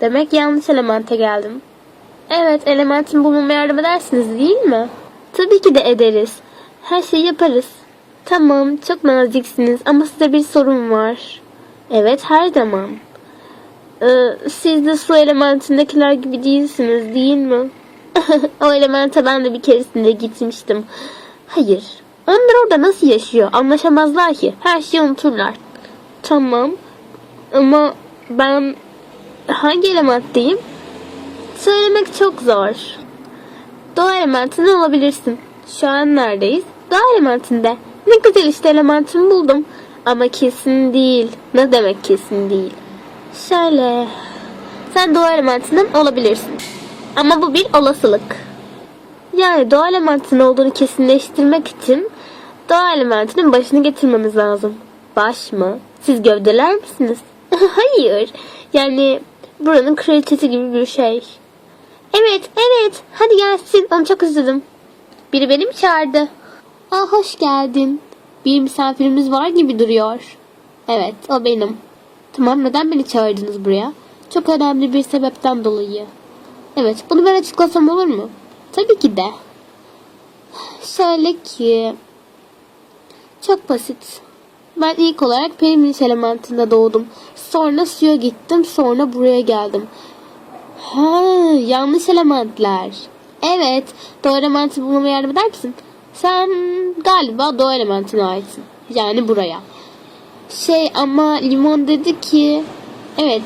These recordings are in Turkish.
Demek yanlış elemente geldim. Evet, elementin bulmama yardım edersiniz değil mi? Tabii ki de ederiz. Her şeyi yaparız. Tamam, çok naziksiniz ama size bir sorun var. Evet, her zaman. Ee, siz de su elementindekiler gibi değilsiniz değil mi? o elemente ben de bir keresinde gitmiştim. Hayır. Onlar orada nasıl yaşıyor? Anlaşamazlar ki. Her şeyi unuturlar. Tamam. Ama ben hangi elementteyim? Söylemek çok zor. Doğa elementinden olabilirsin. Şu an neredeyiz? Doğa elementinde. Ne güzel işte elementimi buldum. Ama kesin değil. Ne demek kesin değil? Şöyle. Sen doğa elementinden olabilirsin. Ama bu bir olasılık. Yani doğa elementinin olduğunu kesinleştirmek için doğa elementinin başını getirmemiz lazım. Baş mı? Siz gövdeler misiniz? Hayır. Yani buranın kraliçesi gibi bir şey. Evet, evet. Hadi gelsin. Onu çok özledim. Biri beni mi çağırdı? Aa, hoş geldin. Bir misafirimiz var gibi duruyor. Evet, o benim. Tamam, neden beni çağırdınız buraya? Çok önemli bir sebepten dolayı. Evet, bunu ben açıklasam olur mu? Tabii ki de. Şöyle ki... Çok basit. Ben ilk olarak Perimiş elementinde doğdum. Sonra suya gittim, sonra buraya geldim. Ha, yanlış elementler. Evet, doğru elementi bulmama yardım eder misin? Sen galiba doğru elementine aitsin. Yani buraya. Şey ama Limon dedi ki... Evet,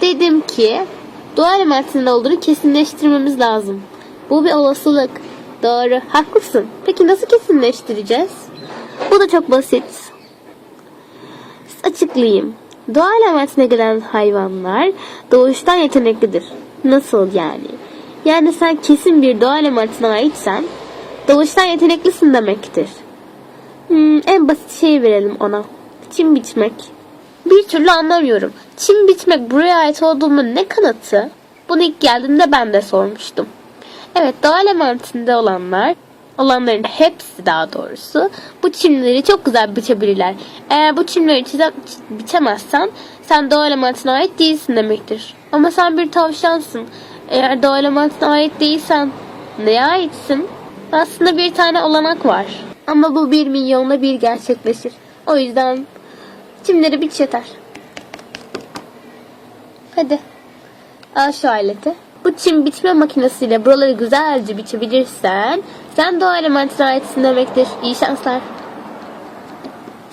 dedim ki doğru elementinin olduğunu kesinleştirmemiz lazım. Bu bir olasılık. Doğru, haklısın. Peki nasıl kesinleştireceğiz? Bu da çok basit. Açıklayayım. Doğa elementine gelen hayvanlar doğuştan yeteneklidir. Nasıl yani? Yani sen kesin bir doğa elementine aitsen doğuştan yeteneklisin demektir. Hmm, en basit şeyi verelim ona. Çim biçmek. Bir türlü anlamıyorum. Çim biçmek buraya ait olduğumu ne kanıtı? Bunu ilk geldiğinde ben de sormuştum. Evet doğa elementinde olanlar olanların hepsi daha doğrusu bu çimleri çok güzel biçebilirler. Eğer bu çimleri çize, biçemezsen sen doğa elementine ait değilsin demektir. Ama sen bir tavşansın. Eğer doğa elementine ait değilsen neye aitsin? Aslında bir tane olanak var. Ama bu bir milyonla bir gerçekleşir. O yüzden çimleri biç yeter. Hadi. Al şu aleti. Bu çim biçme makinesiyle buraları güzelce biçebilirsen sen doğa elementine aitsin demektir. İyi şanslar.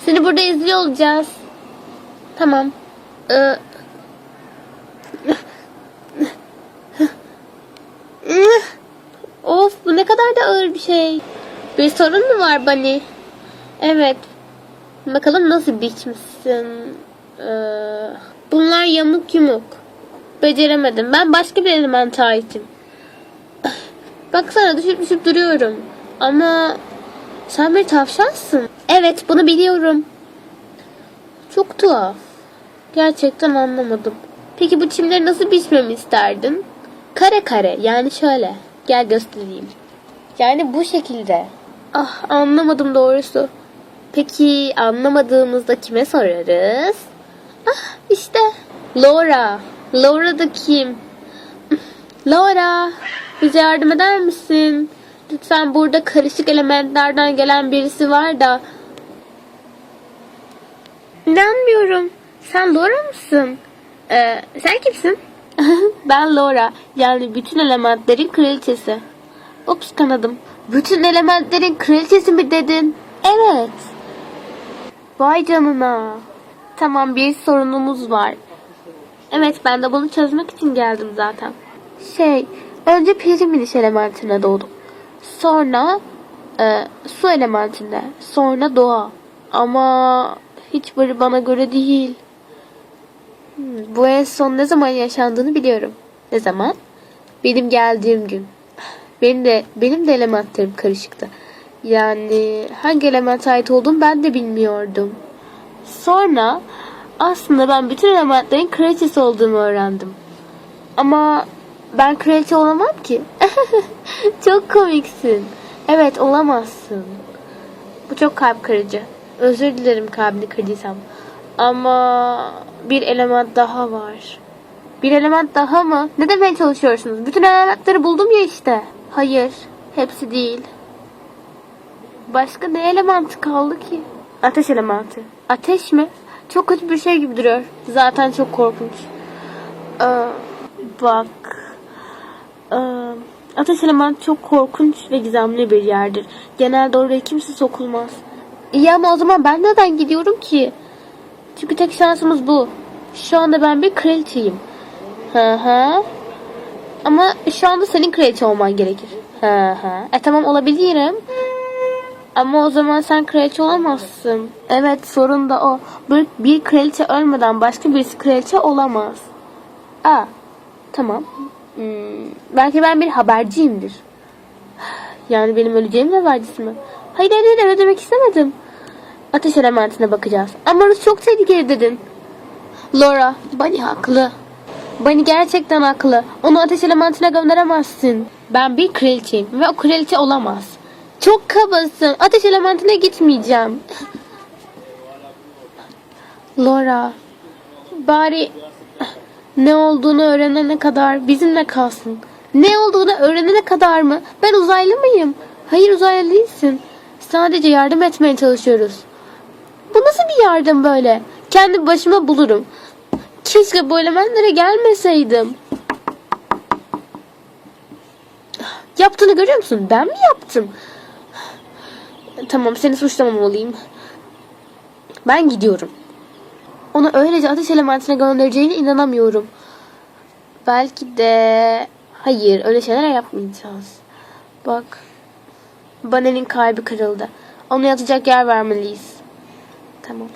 Seni burada izliyor olacağız. Tamam. Ee... of bu ne kadar da ağır bir şey. Bir sorun mu var Bunny? Evet. Bakalım nasıl biçmişsin. Ee, bunlar yamuk yumuk. Beceremedim. Ben başka bir elemente aitim. Baksana düşüp düşüp duruyorum. Ama sen bir tavşansın. Evet bunu biliyorum. Çok tuhaf. Gerçekten anlamadım. Peki bu çimleri nasıl biçmemi isterdin? Kare kare yani şöyle. Gel göstereyim. Yani bu şekilde. Ah anlamadım doğrusu. Peki anlamadığımızda kime sorarız? Ah işte Laura. Laura da kim? Laura, bize yardım eder misin? Lütfen burada karışık elementlerden gelen birisi var da. İnanmıyorum. Sen Laura mısın? Ee, sen kimsin? ben Laura. Yani bütün elementlerin kraliçesi. Ops kanadım. Bütün elementlerin kraliçesi mi dedin? Evet. Vay canına. Tamam bir sorunumuz var. Evet ben de bunu çözmek için geldim zaten. Şey önce piriminiş elementine doğdum. Sonra e, su elementinde. Sonra doğa. Ama hiçbiri bana göre değil. Hmm, bu en son ne zaman yaşandığını biliyorum. Ne zaman? Benim geldiğim gün. Benim de benim de elementlerim karışıktı. Yani hangi elemente ait olduğumu ben de bilmiyordum. Sonra aslında ben bütün elementlerin kraliçesi olduğumu öğrendim. Ama ben kraliçe olamam ki. çok komiksin. Evet olamazsın. Bu çok kalp kırıcı. Özür dilerim kalbini kırdıysam. Ama bir element daha var. Bir element daha mı? Ne demeye çalışıyorsunuz? Bütün elementleri buldum ya işte. Hayır, hepsi değil. Başka ne elementi kaldı ki? Ateş elementi. Ateş mi? Çok kötü bir şey gibi duruyor. Zaten çok korkunç. Ee, bak. Ateş elementi çok korkunç ve gizemli bir yerdir. Genelde oraya kimse sokulmaz. İyi ama o zaman ben neden gidiyorum ki? Çünkü tek şansımız bu. Şu anda ben bir kraliçeyim. Hı hı. Ama şu anda senin kraliçe olman gerekir. Hı hı. E tamam olabilirim. Ama o zaman sen kraliçe olamazsın. Evet sorun da o. Bir, bir kraliçe ölmeden başka birisi kraliçe olamaz. Aa tamam. Hmm, belki ben bir haberciyimdir. Yani benim öleceğim habercisi mi? Hayır hayır hayır öyle demek istemedim. Ateş elementine bakacağız. Ama orası çok tehlikeli dedin. Laura, Bunny haklı. Bunny gerçekten haklı. Onu ateş elementine gönderemezsin. Ben bir kraliçeyim ve o kraliçe olamaz. Çok kabasın. Ateş elementine gitmeyeceğim. Laura, bari ne olduğunu öğrenene kadar bizimle kalsın. Ne olduğunu öğrenene kadar mı? Ben uzaylı mıyım? Hayır uzaylı değilsin. Sadece yardım etmeye çalışıyoruz. Bu nasıl bir yardım böyle? Kendi başıma bulurum. Keşke bu elementlere gelmeseydim. Yaptığını görüyor musun? Ben mi yaptım? Tamam seni suçlamamalıyım. Ben gidiyorum. Onu öylece ateş elementine göndereceğine inanamıyorum. Belki de... Hayır öyle şeyler yapmayacağız. Bak. Banel'in kalbi kırıldı. Ona yatacak yer vermeliyiz. Tamam.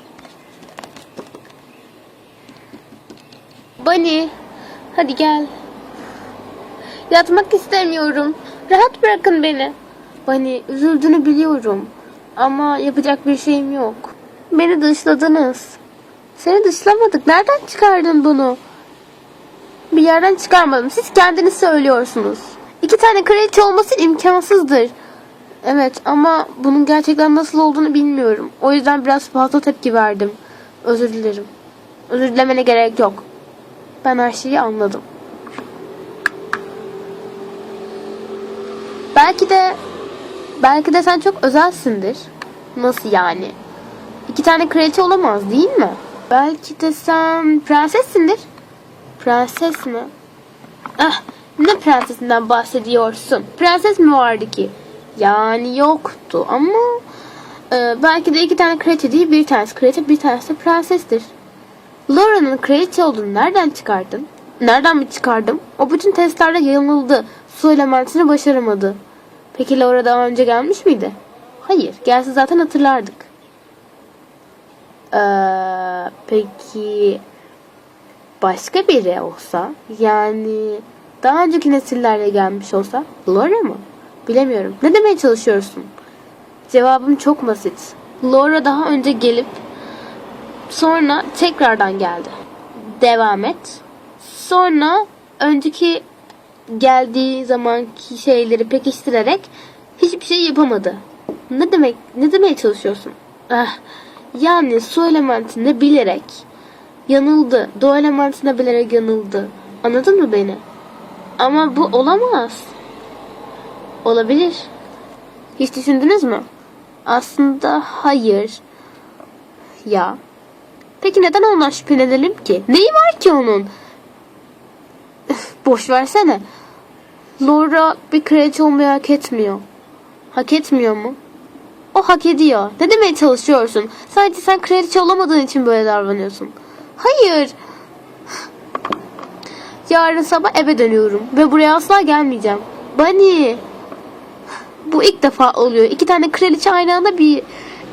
Bunny. Hadi gel. Yatmak istemiyorum. Rahat bırakın beni. Bunny üzüldüğünü biliyorum. Ama yapacak bir şeyim yok. Beni dışladınız. Seni dışlamadık. Nereden çıkardın bunu? Bir yerden çıkarmadım. Siz kendiniz söylüyorsunuz. İki tane kraliçe olması imkansızdır. Evet ama bunun gerçekten nasıl olduğunu bilmiyorum. O yüzden biraz fazla tepki verdim. Özür dilerim. Özür dilemene gerek yok. Ben her şeyi anladım. Belki de belki de sen çok özelsindir. Nasıl yani? İki tane kraliçe olamaz değil mi? Belki de sen prensessindir. Prenses mi? Ah, ne prensesinden bahsediyorsun? Prenses mi vardı ki? Yani yoktu ama e, belki de iki tane kraliçe değil bir tanesi kraliçe bir tanesi de prensestir. Laura'nın kraliçe olduğunu nereden çıkardın? Nereden mi çıkardım? O bütün testlerde yanıldı. Su elementini başaramadı. Peki Laura daha önce gelmiş miydi? Hayır. Gelse zaten hatırlardık. Ee, peki başka biri olsa yani daha önceki nesillerle gelmiş olsa Laura mı? Bilemiyorum. Ne demeye çalışıyorsun? Cevabım çok basit. Laura daha önce gelip sonra tekrardan geldi. Devam et. Sonra önceki geldiği zamanki şeyleri pekiştirerek hiçbir şey yapamadı. Ne demek? Ne demeye çalışıyorsun? Ah, yani su elementinde bilerek yanıldı. Doğu elementinde bilerek yanıldı. Anladın mı beni? Ama bu olamaz. Olabilir. Hiç düşündünüz mü? Aslında hayır. Ya. Peki neden ondan şüphelenelim ki? Neyi var ki onun? Boş versene. Laura bir kraliçe olmayı hak etmiyor. Hak etmiyor mu? O hak ediyor. Ne demeye çalışıyorsun? Sadece sen kraliçe olamadığın için böyle davranıyorsun. Hayır. Yarın sabah eve dönüyorum ve buraya asla gelmeyeceğim. Bunny. Bu ilk defa oluyor. İki tane kraliçe aynı anda bir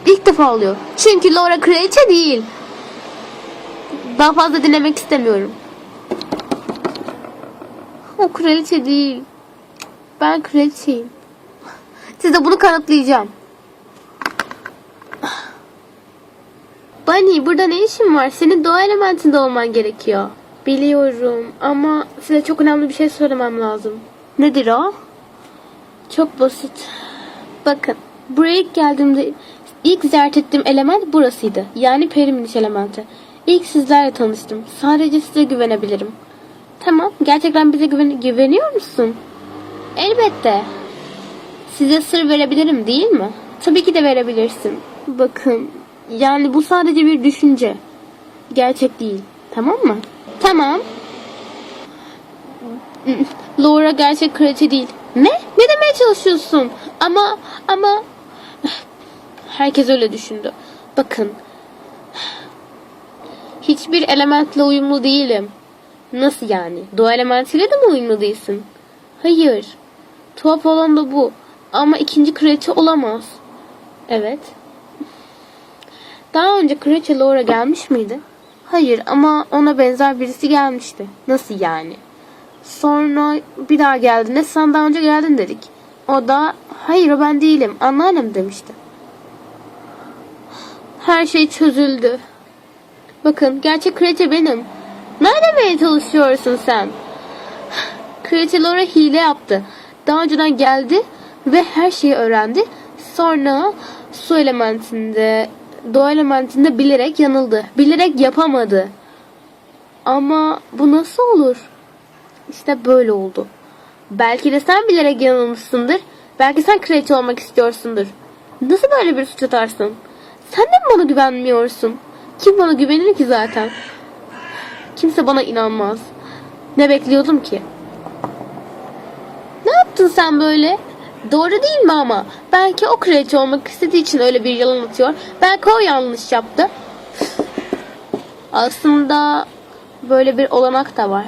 ilk defa oluyor. Çünkü Laura kraliçe değil. Daha fazla dinlemek istemiyorum. O kraliçe değil. Ben kraliçeyim. Size bunu kanıtlayacağım. Bunny burada ne işin var? Senin doğa elementinde olman gerekiyor. Biliyorum ama size çok önemli bir şey söylemem lazım. Nedir o? Çok basit. Bakın buraya ilk geldiğimde ilk ziyaret ettiğim element burasıydı. Yani periminiş elementi. İlk sizlerle tanıştım. Sadece size güvenebilirim. Tamam. Gerçekten bize güven- güveniyor musun? Elbette. Size sır verebilirim değil mi? Tabii ki de verebilirsin. Bakın. Yani bu sadece bir düşünce. Gerçek değil. Tamam mı? Tamam. Laura gerçek kraliçe değil. Ne? Ne demeye çalışıyorsun? Ama ama herkes öyle düşündü. Bakın. Hiçbir elementle uyumlu değilim. Nasıl yani? Doğa elementiyle de mi uyumlu değilsin? Hayır. Tuhaf olan da bu. Ama ikinci kraliçe olamaz. Evet. Daha önce kraliçe Laura gelmiş miydi? Hayır ama ona benzer birisi gelmişti. Nasıl yani? Sonra bir daha geldiğinde sen daha önce geldin dedik. O da hayır o ben değilim anneannem demişti. Her şey çözüldü. Bakın gerçek kraliçe benim. Ne demeye çalışıyorsun sen? Kraliçe Laura hile yaptı. Daha önceden geldi ve her şeyi öğrendi. Sonra su elementinde, doğa elementinde bilerek yanıldı. Bilerek yapamadı. Ama bu nasıl olur? İşte böyle oldu. Belki de sen bilerek yanılmışsındır. Belki sen kraliçe olmak istiyorsundur. Nasıl böyle bir suç atarsın? Sen de mi bana güvenmiyorsun? Kim bana güvenir ki zaten? Kimse bana inanmaz. Ne bekliyordum ki? Ne yaptın sen böyle? Doğru değil mi ama? Belki o kraliçe olmak istediği için öyle bir yalan atıyor. Belki o yanlış yaptı. Aslında böyle bir olanak da var.